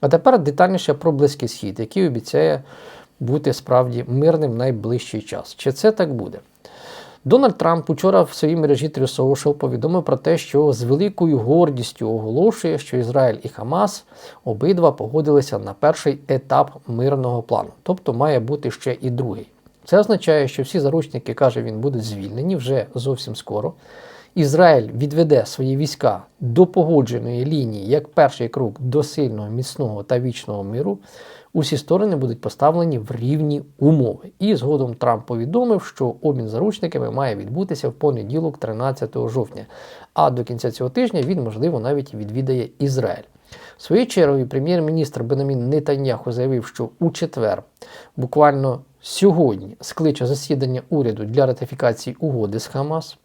А тепер детальніше про Близький Схід, який обіцяє бути справді мирним в найближчий час. Чи це так буде? Дональд Трамп учора в своїй мережі True повідомив про те, що з великою гордістю оголошує, що Ізраїль і Хамас обидва погодилися на перший етап мирного плану, тобто має бути ще і другий. Це означає, що всі заручники, каже він, будуть звільнені вже зовсім скоро. Ізраїль відведе свої війська до погодженої лінії як перший крок до сильного, міцного та вічного миру. Усі сторони будуть поставлені в рівні умови. І згодом Трамп повідомив, що обмін заручниками має відбутися в понеділок, 13 жовтня. А до кінця цього тижня він, можливо, навіть відвідає Ізраїль. Своєю чергою прем'єр-міністр Бенамін Нетаньяху заявив, що у четвер, буквально сьогодні, скличе засідання уряду для ратифікації угоди з Хамас.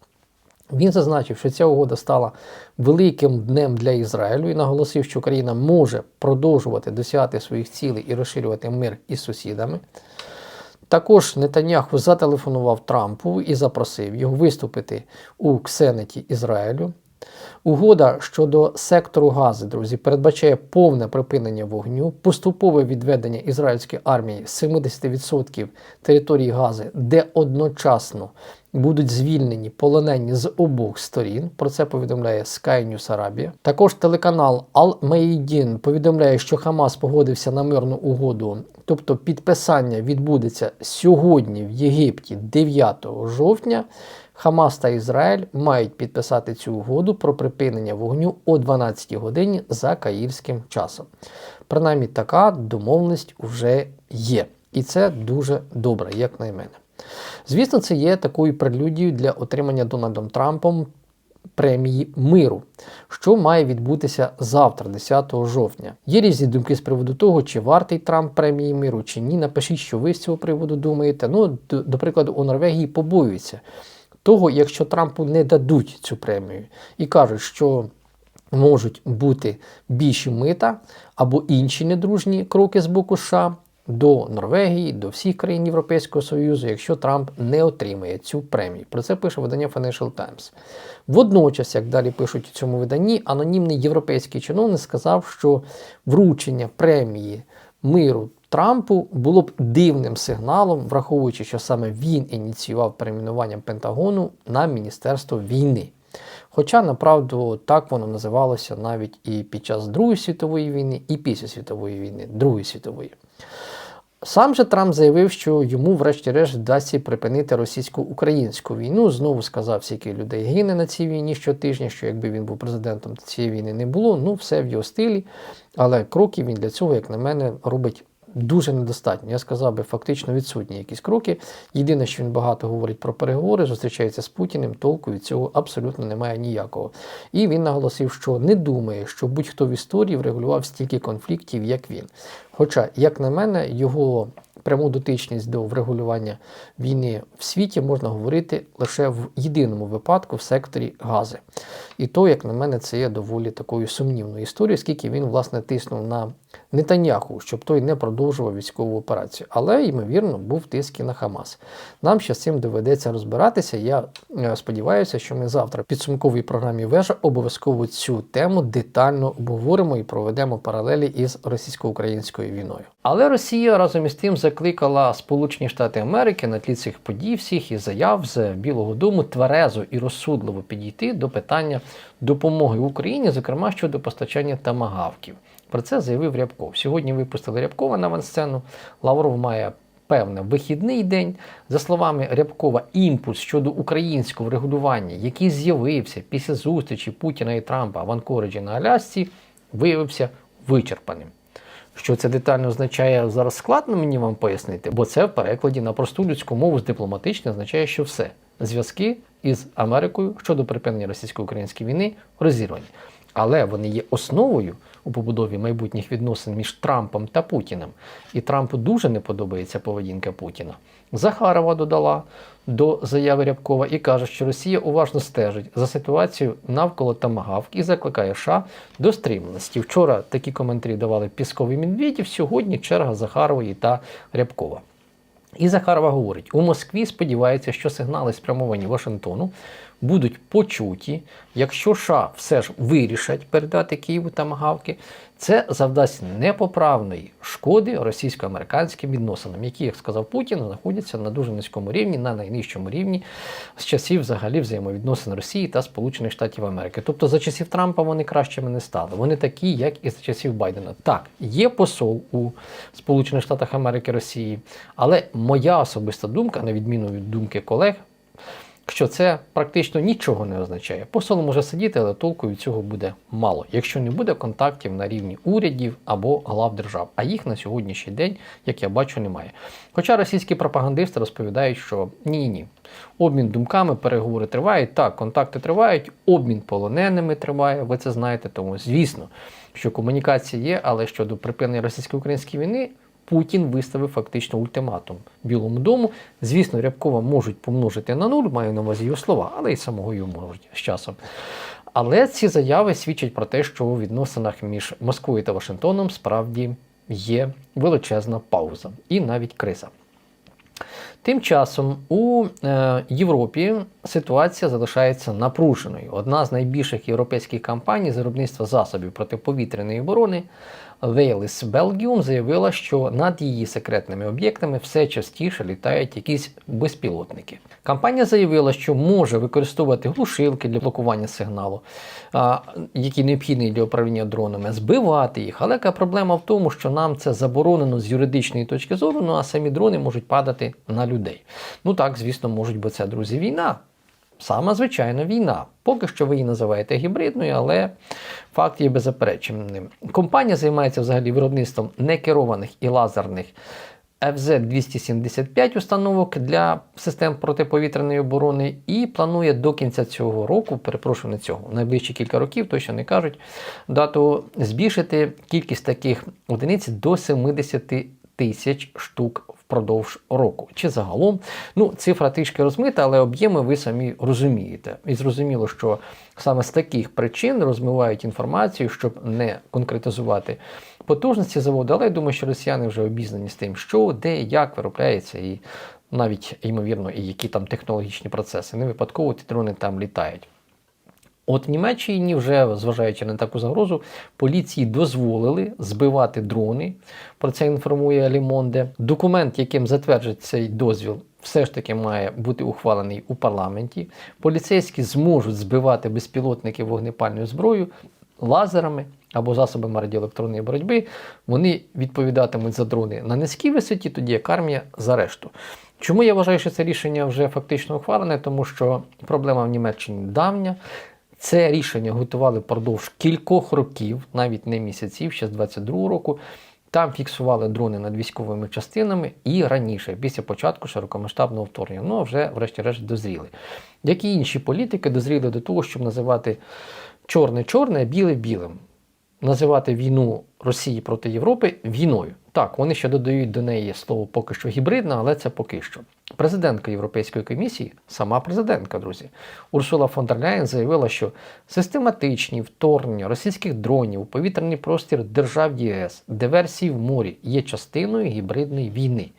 Він зазначив, що ця угода стала великим днем для Ізраїлю і наголосив, що Україна може продовжувати досягати своїх цілей і розширювати мир із сусідами. Також Нетаньяху зателефонував Трампу і запросив його виступити у Ксенеті Ізраїлю. Угода щодо сектору гази, друзі, передбачає повне припинення вогню, поступове відведення ізраїльської армії 70% території гази, де одночасно будуть звільнені полонені з обох сторін. Про це повідомляє Sky News Arabia. Також телеканал Al Maidin повідомляє, що Хамас погодився на мирну угоду, тобто підписання відбудеться сьогодні в Єгипті 9 жовтня. Хамас та Ізраїль мають підписати цю угоду про припинення вогню о 12 годині за каїрським часом. Принаймні, така домовленість вже є. І це дуже добре, як на мене. Звісно, це є такою прелюдією для отримання Дональдом Трампом премії миру, що має відбутися завтра, 10 жовтня. Є різні думки з приводу того, чи вартий Трамп премії миру, чи ні. Напишіть, що ви з цього приводу думаєте. Ну, до, до прикладу, у Норвегії побоюються того, якщо Трампу не дадуть цю премію і кажуть, що можуть бути більші мита або інші недружні кроки з боку США до Норвегії, до всіх країн Європейського Союзу, якщо Трамп не отримає цю премію. Про це пише видання Financial Times. Водночас, як далі пишуть у цьому виданні, анонімний європейський чиновник сказав, що вручення премії миру Трампу було б дивним сигналом, враховуючи, що саме він ініціював перейменування Пентагону на Міністерство війни. Хоча, направду, так воно називалося навіть і під час Другої світової війни, і після світової війни, Другої світової. Сам же Трамп заявив, що йому, врешті-решт, вдасться припинити російсько-українську війну. Знову сказав, скільки людей гине на цій війні щотижня, що якби він був президентом, цієї війни не було. Ну, все в його стилі. Але кроків він для цього, як на мене, робить дуже недостатньо. Я сказав би, фактично відсутні якісь кроки. Єдине, що він багато говорить про переговори, зустрічається з Путіним, толку від цього абсолютно немає ніякого. І він наголосив, що не думає, що будь-хто в історії врегулював стільки конфліктів, як він. Хоча, як на мене, його пряму дотичність до врегулювання війни в світі можна говорити лише в єдиному випадку в секторі гази. І то, як на мене, це є доволі такою сумнівною історією, оскільки він, власне, тиснув на Нетаньяху, щоб той не продовжував військову операцію. Але, ймовірно, був тиск і на Хамас. Нам ще з цим доведеться розбиратися. Я е, сподіваюся, що ми завтра в підсумковій програмі вежа обов'язково цю тему детально обговоримо і проведемо паралелі із російсько-українською війною. Але Росія разом із тим закликала Сполучені Штати Америки на тлі цих подій всіх і заяв з Білого Дому тверезо і розсудливо підійти до питання допомоги Україні, зокрема щодо постачання тамагавків. Про це заявив Рябков. Сьогодні випустили Рябкова на авансцену. Лавров має певний вихідний день. За словами Рябкова, імпульс щодо українського врегулювання, який з'явився після зустрічі Путіна і Трампа в Анкориджі на Алясці, виявився вичерпаним. Що це детально означає зараз складно мені вам пояснити, бо це в перекладі на просту людську мову з дипломатичне означає, що все зв'язки із Америкою щодо припинення російсько-української війни розірвані. Але вони є основою у побудові майбутніх відносин між Трампом та Путіним. І Трампу дуже не подобається поведінка Путіна. Захарова додала до заяви Рябкова і каже, що Росія уважно стежить за ситуацією навколо Тамагавк і закликає США до стриманості. Вчора такі коментарі давали Пісковий Медведєв, сьогодні черга Захарової та Рябкова. І Захарова говорить: у Москві сподівається, що сигнали, спрямовані Вашингтону, будуть почуті, якщо США все ж вирішать передати Києву тамагавки, це завдасть непоправної шкоди російсько-американським відносинам, які, як сказав Путін, знаходяться на дуже низькому рівні, на найнижчому рівні з часів взагалі взаємовідносин Росії та Сполучених Штатів Америки. Тобто за часів Трампа вони кращими не стали. Вони такі, як і за часів Байдена. Так, є посол у Сполучених Штатах Америки Росії, але моя особиста думка, на відміну від думки колег, що це практично нічого не означає. Посол може сидіти, але толку цього буде мало, якщо не буде контактів на рівні урядів або глав держав. А їх на сьогоднішній день, як я бачу, немає. Хоча російські пропагандисти розповідають, що ні, ні, обмін думками, переговори тривають, так, контакти тривають, обмін полоненими триває. Ви це знаєте, тому звісно, що комунікація є, але щодо припинення російсько-української війни. Путін виставив фактично ультиматум Білому дому. Звісно, Рябкова можуть помножити на нуль, маю на увазі його слова, але й самого його можуть з часом. Але ці заяви свідчать про те, що у відносинах між Москвою та Вашингтоном справді є величезна пауза і навіть криза. Тим часом у е, Європі ситуація залишається напруженою. Одна з найбільших європейських компаній з виробництва засобів протиповітряної оборони Вейлис Belgium заявила, що над її секретними об'єктами все частіше літають якісь безпілотники. Компанія заявила, що може використовувати глушилки для блокування сигналу, які необхідні для управління дронами, збивати їх. Але яка проблема в тому, що нам це заборонено з юридичної точки зору, ну а самі дрони можуть падати на людей. Ну так, звісно, можуть, бо це, друзі, війна. Сама звичайна війна. Поки що ви її називаєте гібридною, але факт є беззаперечним. Компанія займається взагалі виробництвом некерованих і лазерних FZ-275 установок для систем протиповітряної оборони і планує до кінця цього року, перепрошую не цього, найближчі кілька років, точно не кажуть, дату збільшити кількість таких одиниць до 70 тисяч штук впродовж року. Чи загалом, ну, цифра трішки розмита, але об'єми ви самі розумієте. І зрозуміло, що саме з таких причин розмивають інформацію, щоб не конкретизувати потужності заводу. Але я думаю, що росіяни вже обізнані з тим, що, де, як виробляється, і навіть, ймовірно, і які там технологічні процеси. Не випадково ті дрони там літають. От в Німеччині вже, зважаючи на таку загрозу, поліції дозволили збивати дрони. Про це інформує Лімонде. Документ, яким затверджують цей дозвіл, все ж таки має бути ухвалений у парламенті. Поліцейські зможуть збивати безпілотники вогнепальною зброєю, лазерами або засобами радіоелектронної боротьби. Вони відповідатимуть за дрони на низькій висоті, тоді як армія за решту. Чому я вважаю, що це рішення вже фактично ухвалене? Тому що проблема в Німеччині давня. Це рішення готували впродовж кількох років, навіть не місяців, ще з 22 року. Там фіксували дрони над військовими частинами і раніше, після початку широкомасштабного вторгнення. Ну, вже, врешті-решт, дозріли. Як і інші політики, дозріли до того, щоб називати чорне чорне, а біле білим. Називати війну Росії проти Європи війною. Так, вони ще додають до неї слово поки що гібридна, але це поки що. Президентка Європейської комісії, сама президентка, друзі, Урсула фон дер Ляєн заявила, що систематичні вторгнення російських дронів у повітряний простір держав ЄС, диверсії в морі є частиною гібридної війни,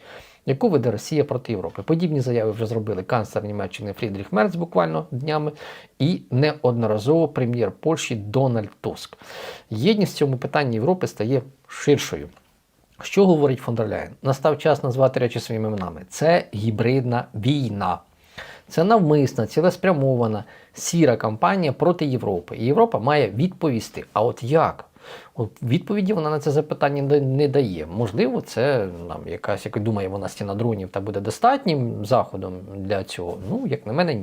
яку веде Росія проти Європи. Подібні заяви вже зробили канцлер Німеччини Фрідріх Мерц буквально днями і неодноразово прем'єр Польщі Дональд Туск. Єдність в цьому питанні Європи стає ширшою. Що говорить фон Ляєн? Настав час назвати речі своїми іменами. Це гібридна війна. Це навмисна, цілеспрямована, сіра кампанія проти Європи. І Європа має відповісти. А от як? Відповіді вона на це запитання не дає. Можливо, це нам якась, як думає вона, стіна дронів та буде достатнім заходом для цього. Ну, як на мене, ні.